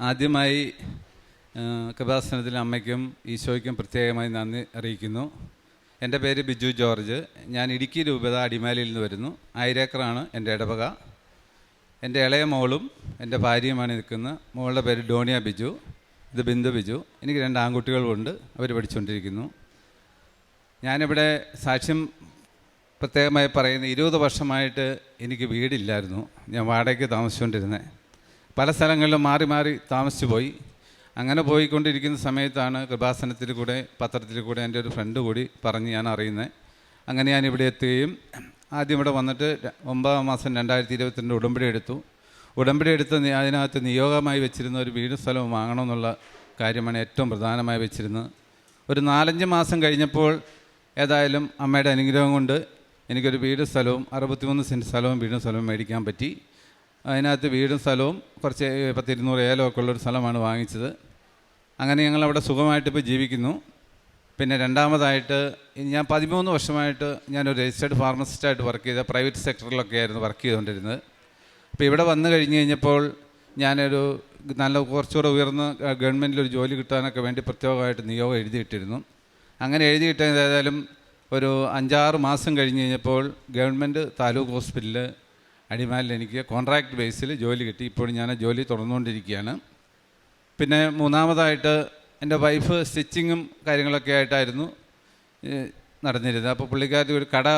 ആദ്യമായി കൃപാസനത്തിൽ അമ്മയ്ക്കും ഈശോയ്ക്കും പ്രത്യേകമായി നന്ദി അറിയിക്കുന്നു. എന്റെ പേര് ബിജു ജോർജ്. ഞാൻ ഇടുക്കി രൂപത അടിമാലിയിൽ നിന്ന് വരുന്നു. ആയിരേക്കറാണ് എന്റെ ഇടവക. എന്റെ ഇളയ മോളും എന്റെ ഭാര്യയുമാണ് നിൽക്കുന്നത്. മോളുടെ പേര് ഡോണിയ ബിജു. ഇത് ബിന്ദു ബിജു. എനിക്ക് രണ്ട് ആൺകുട്ടികളുമുണ്ട് അവർ പഠിച്ചുകൊണ്ടിരിക്കുന്നു. ഞാനിവിടെ സാക്ഷ്യം പ്രത്യേകമായി പറയുന്ന ഇരുപത് വർഷമായിട്ട് എനിക്ക് വീടില്ലായിരുന്നു. ഞാൻ വാടകയ്ക്ക് താമസിച്ചുകൊണ്ടിരുന്നത് പല സ്ഥലങ്ങളിലും മാറി മാറി താമസിച്ചു പോയി. അങ്ങനെ പോയിക്കൊണ്ടിരിക്കുന്ന സമയത്താണ് കൃപാസനത്തിൽ കൂടെ പത്രത്തിൽ കൂടെ എന്റെ ഒരു ഫ്രണ്ട് കൂടി പറഞ്ഞ് ഞാൻ അറിയുന്നത് അങ്ങനെ ഞാൻ ഇവിടെ എത്തുകയും ആദ്യം ഇവിടെ വന്നിട്ട് ഒമ്പതാം മാസം രണ്ടായിരത്തി ഇരുപത്തിരണ്ട് ഉടമ്പടി എടുത്തു. ഉടമ്പടി എടുത്ത് അതിനകത്ത് നിയോഗമായി വെച്ചിരുന്ന ഒരു വീട് സ്ഥലം വാങ്ങണമെന്നുള്ള കാര്യമാണ് ഏറ്റവും പ്രധാനമായി വെച്ചിരുന്നത്. ഒരു നാലഞ്ച് മാസം കഴിഞ്ഞപ്പോൾ ഏതായാലും അമ്മയുടെ അനുഗ്രഹം കൊണ്ട് എനിക്കൊരു വീട് സ്ഥലവും അറുപത്തിമൂന്ന് സെന്റ് സ്ഥലവും വീടും സ്ഥലവും മേടിക്കാൻ പറ്റി. അതിനകത്ത് വീടും സ്ഥലവും കുറച്ച് പത്തിരുന്നൂറ് ഏലമൊക്കെ ഉള്ളൊരു സ്ഥലമാണ് വാങ്ങിച്ചത്. അങ്ങനെ ഞങ്ങൾ അവിടെ സുഖമായിട്ട് ഇപ്പോൾ ജീവിക്കുന്നു. പിന്നെ രണ്ടാമതായിട്ട് ഞാൻ പതിമൂന്ന് വർഷമായിട്ട് ഞാനൊരു രജിസ്റ്റേഡ് ഫാർമസിസ്റ്റായിട്ട് വർക്ക് ചെയ്ത പ്രൈവറ്റ് സെക്ടറിലൊക്കെ ആയിരുന്നു വർക്ക് ചെയ്തുകൊണ്ടിരുന്നത്. അപ്പോൾ ഇവിടെ വന്നു കഴിഞ്ഞ് കഴിഞ്ഞപ്പോൾ ഞാനൊരു നല്ല കുറച്ചുകൂടെ ഉയർന്ന ഗവൺമെന്റിൽ ഒരു ജോലി കിട്ടാനൊക്കെ വേണ്ടി പ്രത്യേകമായിട്ട് നിയോഗം എഴുതിയിട്ടിരുന്നു. അങ്ങനെ എഴുതിയിട്ട് ഏതായാലും ഒരു അഞ്ചാറ് മാസം കഴിഞ്ഞ് കഴിഞ്ഞപ്പോൾ ഗവൺമെന്റ് താലൂക്ക് ഹോസ്പിറ്റലിൽ അടിമാലിൽ എനിക്ക് കോൺട്രാക്ട് ബേസിൽ ജോലി കിട്ടി. ഇപ്പോഴും ഞാൻ ജോലി തുടർന്നുകൊണ്ടിരിക്കുകയാണ്. പിന്നെ മൂന്നാമതായിട്ട് എന്റെ വൈഫ് സ്റ്റിച്ചിങ്ങും കാര്യങ്ങളൊക്കെ ആയിട്ടായിരുന്നു നടന്നിരുന്നത്. അപ്പോൾ പുള്ളിക്കാരി ഒരു കട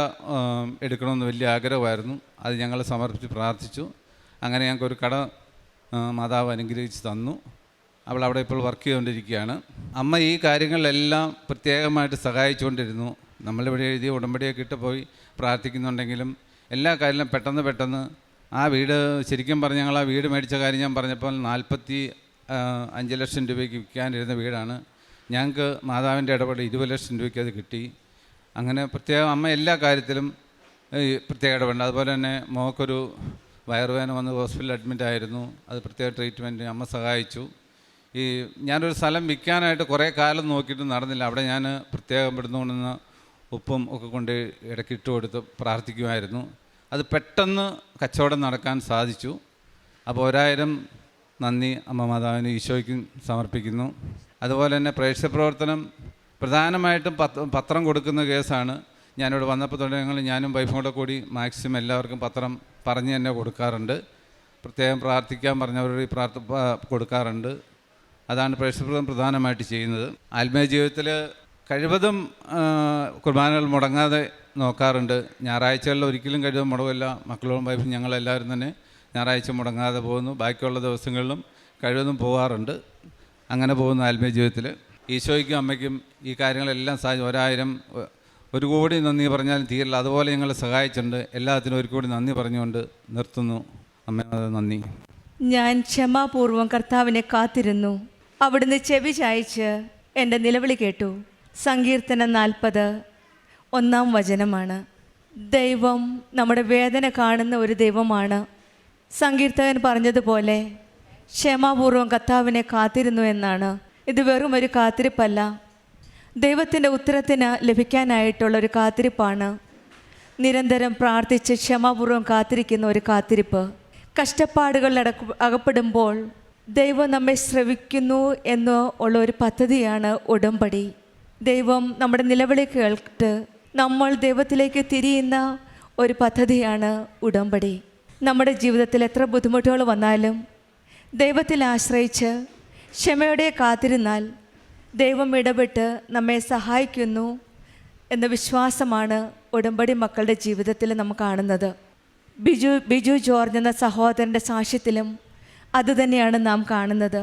എടുക്കണമെന്ന് വലിയ ആഗ്രഹമായിരുന്നു. അത് ഞങ്ങൾ സമർപ്പിച്ച് പ്രാർത്ഥിച്ചു. അങ്ങനെ ഞങ്ങൾക്കൊരു കട മാതാവ് അനുഗ്രഹിച്ച് തന്നു. അവൾ അവിടെ ഇപ്പോൾ വർക്ക് ചെയ്തുകൊണ്ടിരിക്കുകയാണ്. അമ്മ ഈ കാര്യങ്ങളെല്ലാം പ്രത്യേകമായിട്ട് സഹായിച്ചുകൊണ്ടിരുന്നു. നമ്മളിവിടെ എഴുതിയ ഉടമ്പടിയൊക്കെ ഇട്ട് പോയി പ്രാർത്ഥിക്കുന്നുണ്ടെങ്കിലും എല്ലാ കാര്യങ്ങളും പെട്ടെന്ന് പെട്ടെന്ന്. ആ വീട് ശരിക്കും പറഞ്ഞ് ഞങ്ങൾ ആ വീട് മേടിച്ച കാര്യം ഞാൻ പറഞ്ഞപ്പോൾ നാൽപ്പത്തി അഞ്ച് ലക്ഷം രൂപയ്ക്ക് വിൽക്കാനിരുന്ന വീടാണ്. ഞങ്ങൾക്ക് മാതാവിന്റെ ഇടപെടൽ ഇരുപത് ലക്ഷം രൂപയ്ക്ക് അത് കിട്ടി. അങ്ങനെ പ്രത്യേകം അമ്മ എല്ലാ കാര്യത്തിലും പ്രത്യേക ഇടപെടൽ അതുപോലെ തന്നെ മോക്കൊരു വയറുവേദന വന്ന് ഹോസ്പിറ്റലിൽ അഡ്മിറ്റ് ആയിരുന്നു. അത് പ്രത്യേക ട്രീറ്റ്മെന്റ് അമ്മ സഹായിച്ചു. ഈ ഞാനൊരു സ്ഥലം വിൽക്കാനായിട്ട് കുറേ കാലം നോക്കിയിട്ട് നടന്നില്ല. അവിടെ ഞാൻ പ്രത്യേകം പെടുന്നുകൊണ്ടെന്ന് ഉപ്പും ഒക്കെ കൊണ്ട് ഇടയ്ക്ക് ഇട്ട് കൊടുത്ത് പ്രാർത്ഥിക്കുമായിരുന്നു. അത് പെട്ടെന്ന് കച്ചവടം നടക്കാൻ സാധിച്ചു. അപ്പോൾ ഒരായിരം നന്ദി അമ്മ മാതാവിന് ഈശോയ്ക്കും സമർപ്പിക്കുന്നു. അതുപോലെ തന്നെ പ്രേക്ഷക പ്രവർത്തനം പ്രധാനമായിട്ടും പത്ര കൊടുക്കുന്ന കേസാണ്. ഞാനിവിടെ വന്നപ്പോൾ തുടങ്ങി ഞാനും വൈഫും കൂടെ കൂടി മാക്സിമം എല്ലാവർക്കും പത്രം പറഞ്ഞ് തന്നെ കൊടുക്കാറുണ്ട്. പ്രത്യേകം പ്രാർത്ഥിക്കാൻ പറഞ്ഞവരോട് പ്രാർത്ഥ കൊടുക്കാറുണ്ട്. അതാണ് പ്രേക്ഷകപ്രദം പ്രധാനമായിട്ട് ചെയ്യുന്നത്. ആത്മീയ ജീവിതത്തിൽ കഴിവതും കുർബാനകൾ മുടങ്ങാതെ നോക്കാറുണ്ട്. ഞായറാഴ്ചകളിൽ ഒരിക്കലും കഴിവ് മുടവില്ല മക്കളോടും വൈഫും ഞങ്ങളെല്ലാവരും തന്നെ ഞായറാഴ്ച മുടങ്ങാതെ പോകുന്നു. ബാക്കിയുള്ള ദിവസങ്ങളിലും കഴിവതും പോകാറുണ്ട് അങ്ങനെ പോകുന്നു ആത്മീയ ജീവിതത്തിൽ ഈശോയ്ക്കും അമ്മയ്ക്കും ഈ കാര്യങ്ങളെല്ലാം സാധിച്ചു ഒരായിരം ഒരു കോടി നന്ദി പറഞ്ഞാലും തീരില്ല. അതുപോലെ ഞങ്ങൾ സഹായിച്ചിട്ടുണ്ട്. എല്ലാത്തിനും ഒരു കോടി നന്ദി പറഞ്ഞുകൊണ്ട് നിർത്തുന്നു. അമ്മ നന്ദി. ഞാൻ ക്ഷമാപൂർവം കർത്താവിനെ കാത്തിരുന്നു. അവിടുന്ന് ചെവി ചായച്ച് എന്റെ നിലവിളി കേട്ടു. സങ്കീർത്തനം നാൽപ്പത്. ഒന്നാം വചനമാണ്. ദൈവം നമ്മുടെ വേദന കാണുന്ന ഒരു ദൈവമാണ്. സങ്കീർത്തകൻ പറഞ്ഞതുപോലെ ക്ഷമാപൂർവം കർത്താവിനെ കാത്തിരുന്നു എന്നാണ്. ഇത് വെറും ഒരു കാത്തിരിപ്പല്ല. ദൈവത്തിന്റെ ഉത്തരത്തിന് ലഭിക്കാനായിട്ടുള്ള ഒരു കാത്തിരിപ്പാണ്. നിരന്തരം പ്രാർത്ഥിച്ച് ക്ഷമാപൂർവം കാത്തിരിക്കുന്ന ഒരു കാത്തിരിപ്പ്. കഷ്ടപ്പാടുകളിൽ അടക്ക അകപ്പെടുമ്പോൾ ദൈവം നമ്മെ ശ്രവിക്കുന്നു എന്ന് ഉള്ള ഒരു പദ്ധതിയാണ് ഉടമ്പടി. ദൈവം നമ്മുടെ നിലവിളി കേട്ട് നമ്മൾ ദൈവത്തിലേക്ക് തിരിയുന്ന ഒരു പദ്ധതിയാണ് ഉടമ്പടി. നമ്മുടെ ജീവിതത്തിൽ എത്ര ബുദ്ധിമുട്ടുകൾ വന്നാലും ദൈവത്തിൽ ആശ്രയിച്ച് ക്ഷമയോടെ കാത്തിരുന്നാൽ ദൈവം ഇടപെട്ട് നമ്മെ സഹായിക്കുന്നു എന്ന വിശ്വാസമാണ് ഉടമ്പടി മക്കളുടെ ജീവിതത്തിൽ നമ്മൾ കാണുന്നത്. ബിജു ബിജു ജോർജ് എന്ന സഹോദരന്റെ സാക്ഷ്യത്തിലും അതുതന്നെയാണ് നാം കാണുന്നത്.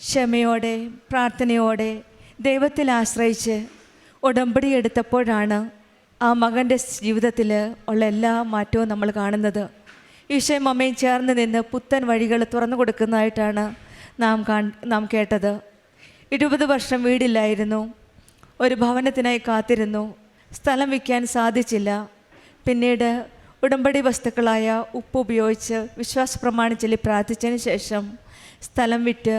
ക്ഷമയോടെ പ്രാർത്ഥനയോടെ ദൈവത്തിൽ ആശ്രയിച്ച് ഉടമ്പടി എടുത്തപ്പോഴാണ് ആ മകന്റെ ജീവിതത്തിൽ ഉള്ള എല്ലാ മാറ്റവും നമ്മൾ കാണുന്നത്. ഈശോയും അമ്മയും ചേർന്ന് നിന്ന് പുത്തൻ വഴികൾ തുറന്നു കൊടുക്കുന്നതായിട്ടാണ് നാം കാ നാം കേട്ടത്. ഇരുപത് വർഷം വീടില്ലായിരുന്നു. ഒരു ഭവനത്തിനായി കാത്തിരുന്നു. സ്ഥലം വിൽക്കാൻ സാധിച്ചില്ല. പിന്നീട് ഉടമ്പടി വസ്തുക്കളായ ഉപ്പ് ഉപയോഗിച്ച് വിശ്വാസ പ്രമാണിച്ചൊല്ലി പ്രാർത്ഥിച്ചതിന് ശേഷം സ്ഥലം വിറ്റ്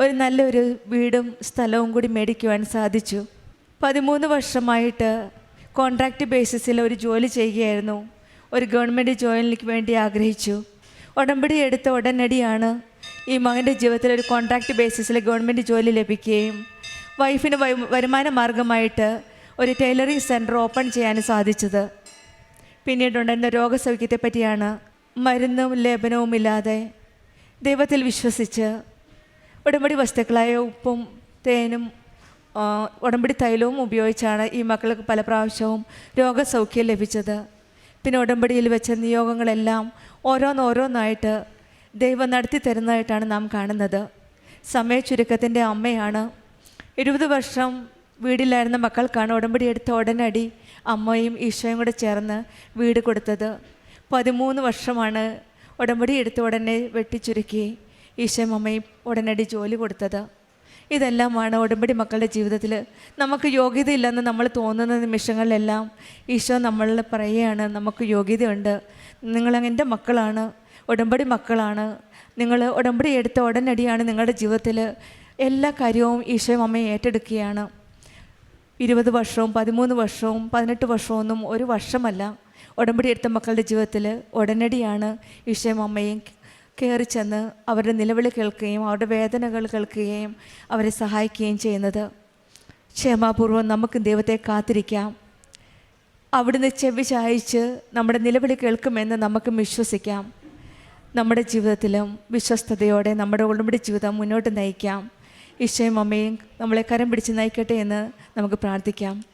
ഒരു നല്ലൊരു വീടും സ്ഥലവും കൂടി മേടിക്കുവാൻ സാധിച്ചു. പതിമൂന്ന് വർഷമായിട്ട് കോൺട്രാക്റ്റ് ബേസിസിൽ ഒരു ജോലി ചെയ്യുകയായിരുന്നു. ഒരു ഗവൺമെന്റ് ജോലിക്ക് വേണ്ടി ആഗ്രഹിച്ചു. ഉടമ്പടി എടുത്ത ഉടനടിയാണ് ഈ മകന്റെ ജീവിതത്തിൽ ഒരു കോൺട്രാക്റ്റ് ബേസിസിൽ ഗവൺമെന്റ് ജോലി ലഭിക്കുകയും വൈഫിന് വരുമാന മാർഗമായിട്ട് ഒരു ടൈലറിംഗ് സെന്റർ ഓപ്പൺ ചെയ്യാൻ സാധിച്ചത്. പിന്നീടുണ്ടായിരുന്ന രോഗസൗഖ്യത്തെ പറ്റിയാണ് മരുന്നും ലേപനവും ഇല്ലാതെ ദൈവത്തിൽ വിശ്വസിച്ച് ഉടമ്പടി വസ്തുക്കളായ ഉപ്പും തേനും ഉടമ്പടി തൈലവും ഉപയോഗിച്ചാണ് ഈ മക്കൾക്ക് പല പ്രാവശ്യവും രോഗസൗഖ്യം ലഭിച്ചത്. പിന്നെ ഉടമ്പടിയിൽ വെച്ച നിയോഗങ്ങളെല്ലാം ഓരോന്നോരോന്നായിട്ട് ദൈവം നടത്തി തരുന്നതായിട്ടാണ് നാം കാണുന്നത്. സമയ ചുരുക്കത്തിന്റെ അമ്മയാണ്. ഇരുപത് വർഷം വീടിലായിരുന്ന മക്കൾക്കാണ് ഉടമ്പടി എടുത്ത ഉടനടി അമ്മയും ഈശോയും കൂടെ ചേർന്ന് വീട് കൊടുത്തത്. പതിമൂന്ന് വർഷമാണ് ഉടമ്പടി എടുത്ത ഉടനെ വെട്ടിച്ചുരുക്കി ഈശോയും അമ്മയും ഉടനടി ജോലി കൊടുത്തത്. ഇതെല്ലാമാണ് ഉടമ്പടി മക്കളുടെ ജീവിതത്തിൽ നമുക്ക് യോഗ്യതയില്ലെന്ന് നമ്മൾ തോന്നുന്ന നിമിഷങ്ങളിലെല്ലാം ഈശോ നമ്മളിൽ പറയുകയാണ് നമുക്ക് യോഗ്യതയുണ്ട്. നിങ്ങൾ മക്കളാണ്. ഉടമ്പടി മക്കളാണ്. നിങ്ങൾ ഉടമ്പടി എടുത്ത ഉടനടിയാണ് നിങ്ങളുടെ ജീവിതത്തിൽ എല്ലാ കാര്യവും ഈശോയും അമ്മയും ഏറ്റെടുക്കുകയാണ്. ഇരുപത് വർഷവും പതിമൂന്ന് വർഷവും പതിനെട്ട് വർഷമൊന്നും ഒരു വർഷമല്ല. ഉടമ്പടി എടുത്ത മക്കളുടെ ജീവിതത്തിൽ ഉടനടിയാണ് ഈശോയും അമ്മയും കയറി ചെന്ന് അവരുടെ നിലവിളി കേൾക്കുകയും അവരുടെ വേദനകൾ കേൾക്കുകയും അവരെ സഹായിക്കുകയും ചെയ്യുന്നത്. ക്ഷമാപൂർവം നമുക്ക് ദൈവത്തെ കാത്തിരിക്കാം. അവിടുന്ന് ചെവി ചായച്ച് നമ്മുടെ നിലവിളി കേൾക്കുമെന്ന് നമുക്ക് വിശ്വസിക്കാം. നമ്മുടെ ജീവിതത്തിലും വിശ്വസ്തയോടെ നമ്മുടെ ഉടമ്പടി ജീവിതം മുന്നോട്ട് നയിക്കാം. ഈശോയും അമ്മയും നമ്മളെ കരം പിടിച്ച് നയിക്കട്ടെ എന്ന് നമുക്ക് പ്രാർത്ഥിക്കാം.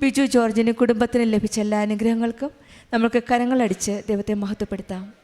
ബിജു ജോർജിന് കുടുംബത്തിന് ലഭിച്ച എല്ലാ അനുഗ്രഹങ്ങൾക്കും നമുക്ക് കരങ്ങളടിച്ച് ദൈവത്തെ മഹത്വപ്പെടുത്താം.